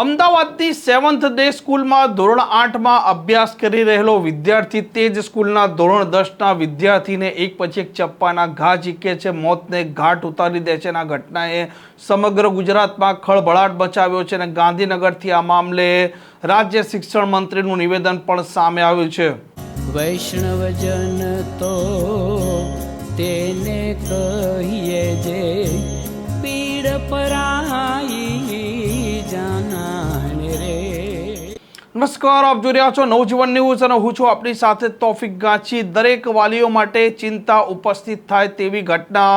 અમદાવાદની seventh day સ્કૂલમાં ધોરણ આઠમાં અભ્યાસ કરી રહેલો વિદ્યાર્થી તે જ સ્કૂલના ધોરણ દસના વિદ્યાર્થીને એક પછી એક ચપ્પાના ઘા ઝીકે છે. મોતને ઘાટ ઉતારી દે છે આ ઘટનાએ સમગ્ર ગુજરાતમાં ખળભળાટ મચાવ્યો છે અને ગાંધીનગરથી આ મામલે રાજ્ય શિક્ષણ મંત્રીનું નિવેદન પણ સામે આવ્યું છે. વૈષ્ણવજન તો તેને કહીએ જે પીડ પરાઈ નમસ્કાર, આપ જોઈ રહ્યા છો નવજીવન ન્યૂઝ અને હું છું આપણી સાથે તોફિક ગાંચી દરેક વાલીઓ માટે ચિંતા ઉપસ્થિત થાય તેવી ઘટના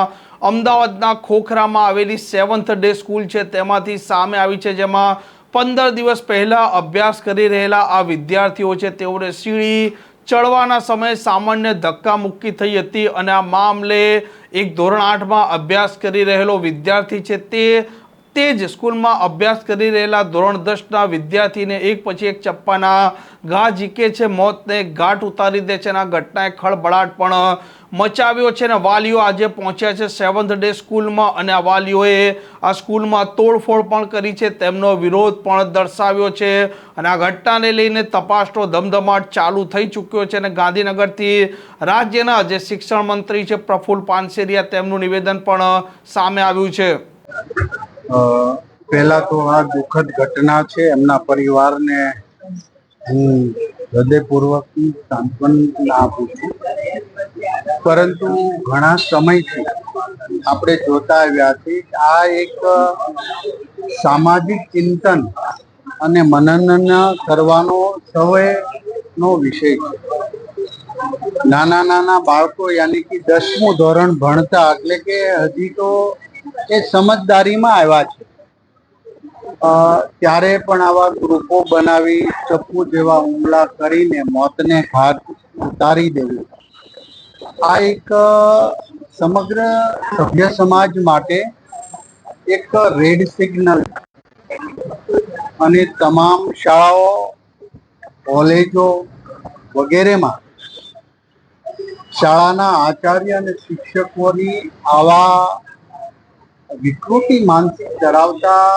અમદાવાદના ખોખરામાં આવેલી સેવન્થ ડે સ્કૂલ છે. તેમાંથી સામે આવી છે જેમાં પંદર દિવસ પહેલાં અભ્યાસ કરી રહેલા આ વિદ્યાર્થીઓ છે. તેઓને સીડી ચડવાના સમયે સામાન્ય ધક્કા મુક્કી થઈ હતી અને આ મામલે એક ધોરણ આઠમાં અભ્યાસ કરી રહેલો વિદ્યાર્થી છે. તે તે જ સ્કૂલમાં અભ્યાસ કરી રહેલા ધોરણ દસના વિદ્યાર્થીને એક પછી એક ચપ્પાના ઘા ઝીકે છે, મોતને ઘાટ ઉતારી દે છે અને આ ઘટનાએ ખળભળાટ પણ મચાવ્યો છે અને વાલીઓ આજે પહોંચ્યા છે સેવન્થ ડે સ્કૂલમાં અને આ વાલીઓએ આ સ્કૂલમાં તોડફોડ પણ કરી છે, તેમનો વિરોધ પણ દર્શાવ્યો છે અને આ ઘટનાને લઈને તપાસનો ધમધમાટ ચાલુ થઈ ચૂક્યો છે અને ગાંધીનગરથી રાજ્યના જે શિક્ષણ મંત્રી છે પ્રફુલ્લ પાનસેરિયા તેમનું નિવેદન પણ સામે આવ્યું છે. પહેલા તો આ દુઃખદ ઘટના છે. એમના પરિવારને હું હૃદયપૂર્વકની સાંત્વના આપું છું. પરંતુ ઘણા સમયથી આપણે જોતા આવ્યા છે આ એક સામાજિક ચિંતન અને મનન કરવાનો સૌનો વિષય છે. નાના નાના બાળકો યાની કે દસમું ધોરણ ભણતા એટલે કે હજી તો એ સમજદારીમાં આવ્યા છે. ત્યારે પણ આવા ગ્રુપો બનાવી ચપ્પુ જેવા હુમલા કરીને મોતને ઘાટ ઉતારી દેવી. આ એક સમગ્ર સભ્ય સમાજ માટે એક રેડ સિગ્નલ અને તમામ શાળાઓ, કોલેજો વગેરેમાં શાળાના આચાર્ય અને શિક્ષકોની આવા વિકૃતિ માનસિક ધરાવતા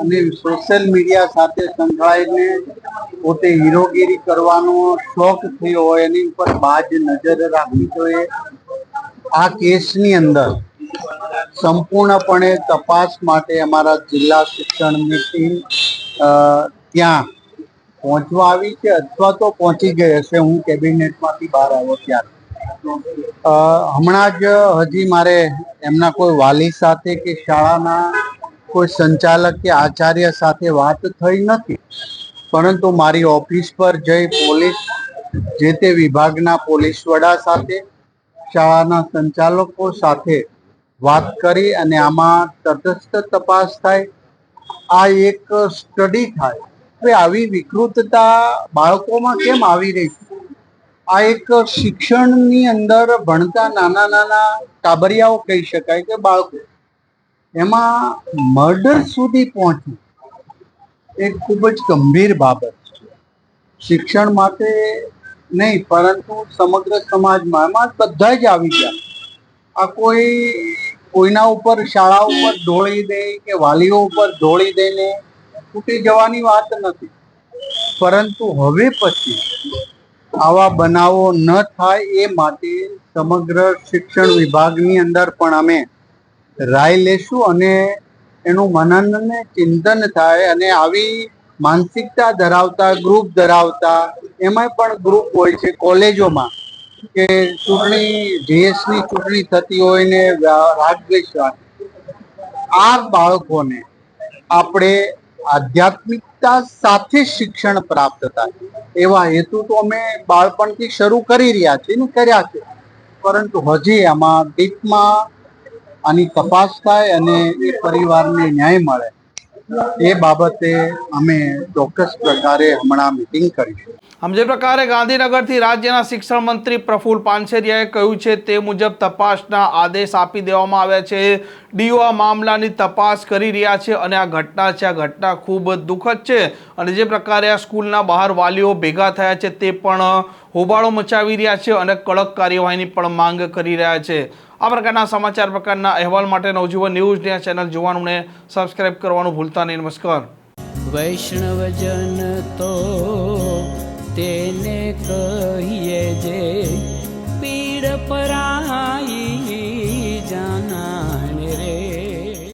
અને સોશિયલ મીડિયા સાથે સંકળાઈને પોતે હીરોગીરી કરવાનો શોખ થયો હોય, એની ઉપર બાજ નજર રાખવી જોઈએ. આ કેસની અંદર સંપૂર્ણપણે તપાસ માટે અમારા જિલ્લા શિક્ષણની ટીમ ત્યાં પહોંચવા આવી છે અથવા તો પહોંચી ગઈ હશે. હું કેબિનેટમાંથી બહાર આવ્યો ત્યારે. હમણાં જ હજી મારે એમના કોઈ વાલી સાથે કે શાળાના કોઈ સંચાલક કે આચાર્ય સાથે વાત થઈ નથી. પરંતુ મારી ઓફિસ પર જઈ પોલીસ, જે તે વિભાગના પોલીસ વડા સાથે, શાળાના સંચાલકો સાથે વાત કરી અને આમાં તટસ્થ તપાસ થાય. આ એક સ્ટડી થાય. કે આવી વિકૃતતા બાળકોમાં કેમ આવી રહી છે? આ એક શિક્ષણની અંદર ભણતા નાના નાના કાબરિયાઓ કહી શકાય કે બાળકો. એમાં મર્ડર સુધી પહોંચવું એ ખૂબ જ ગંભીર બાબત છે. શિક્ષણ માટે નહીં, પરંતુ સમગ્ર સમાજમાં એમાં બધા જ આવી ગયા. આ કોઈ કોઈના ઉપર શાળા ઉપર ઢોળી દે કે વાલીઓ ઉપર ઢોળી દઈને તૂટી જવાની વાત નથી. પરંતુ હવે પછી આવા બનાવો ન થાય એ માટે સમગ્ર શિક્ષણ વિભાગની અંદર પણ અમે રાય લેશું અને એનું મનન ને ચિંતન થાય અને આવી માનસિકતા ધરાવતા ગ્રુપ ધરાવતા એમાં પણ ગ્રુપ હોય છે કોલેજોમાં કે ચૂંટણી જીએસની ચૂંટણી થતી હોય ને રાગદ્વેષ આ બાળકોને આપણે આધ્યાત્મિકતા સાથે શિક્ષણ પ્રાપ્ત થાય એવા હેતુ તો અમે બાળપણથી શરૂ કરી રહ્યા છીએ ને કર્યા છે. પરંતુ હજી આમાં ડીપમાં આની તપાસ થાય અને એ પરિવારને ન્યાય મળે. એ બાબતે અમે ચોક્કસ પ્રકારે હમણાં મિટિંગ કરીશું. આમ જે પ્રકારે ગાંધીનગરથી રાજ્યના શિક્ષણ મંત્રી પ્રફુલ પાનસેરિયાએ કહ્યું છે, તે મુજબ તપાસના આદેશ આપી દેવામાં આવ્યા છે. ડીઓ આ મામલાની તપાસ કરી રહ્યા છે અને આ ઘટના છે, આ ઘટના ખૂબ દુઃખદ છે. અને જે પ્રકારે આ સ્કૂલના બહાર વાલીઓ ભેગા થયા છે તે પણ હોબાળો મચાવી રહ્યા છે અને કડક કાર્યવાહીની પણ માંગ કરી રહ્યા છે. આ પ્રકારના સમાચાર, પ્રકારના અહેવાલ માટે નવજીવન ન્યૂઝ ને ચેનલ જોવાનું સબસ્ક્રાઈબ કરવાનું ભૂલતા નહીં. નમસ્કાર. વૈષ્ણવજન તો તેને કહીએ જે પીડ પરાઈ